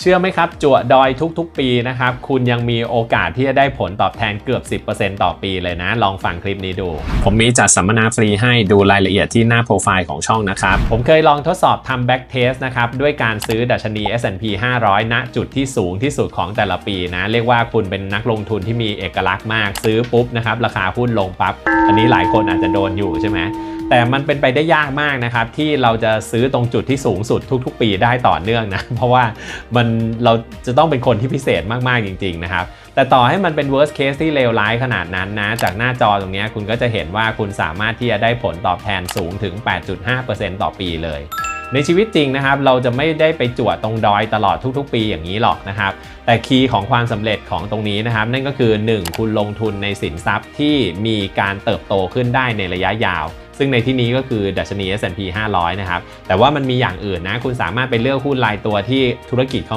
เชื่อไหมครับจั่วดอยทุกๆ ปีนะครับ คุณยังมีโอกาสที่จะได้ผลตอบแทนเกือบ 10%ต่อปีเลยนะ ลองฟังคลิปนี้ดู ผมมีจัดสัมมนาฟรีให้ดูรายละเอียดที่หน้าโปรไฟล์ของช่องนะครับ ผมเคยลองทดสอบทำแบ็กเทสนะครับ ด้วยการซื้อดัชนี S&P 500 ณ จุดที่สูงที่สุดของแต่ละปีนะ เรียกว่าคุณเป็นนักลงทุนที่มีเอกลักษณ์มากซื้อปุ๊บนะครับราคาหุ้นลงปั๊บอันนี้หลายคนอาจจะโดนอยู่ใช่ไหม แต่มันเป็นไปได้ยากมากนะครับ ที่เราจะซื้อตรงจุดที่สูงสุดทุก ๆ ปีได้ต่อเนื่องนะ เพราะว่ามันเราจะต้องเป็นคนที่พิเศษมากๆจริง ๆ นะครับ แต่ต่อให้มันเป็น worst case ที่เลวร้ายขนาดนั้นนะ จากหน้าจอตรงนี้คุณก็จะเห็นว่าคุณสามารถที่จะได้ผลตอบแทนสูงถึง 8.5%ต่อปีเลยในชีวิตจริงนะครับเราจะไม่ได้ไปจวดตรงดอยตลอดทุกๆ ปีอย่างนี้หรอกนะครับ แต่คีย์ของความสำเร็จของตรงนี้นะครับ นั่นก็คือ 1. คุณลงทุนในสินทรัพย์ที่มีการเติบโตขึ้นได้ในระยะยาว ซึ่งในที่นี้ก็คือดัชนี S&P 500 นะครับ แต่ว่ามันมีอย่างอื่นนะ คุณสามารถไปเลือกหุ้นรายตัวที่ธุรกิจเขามี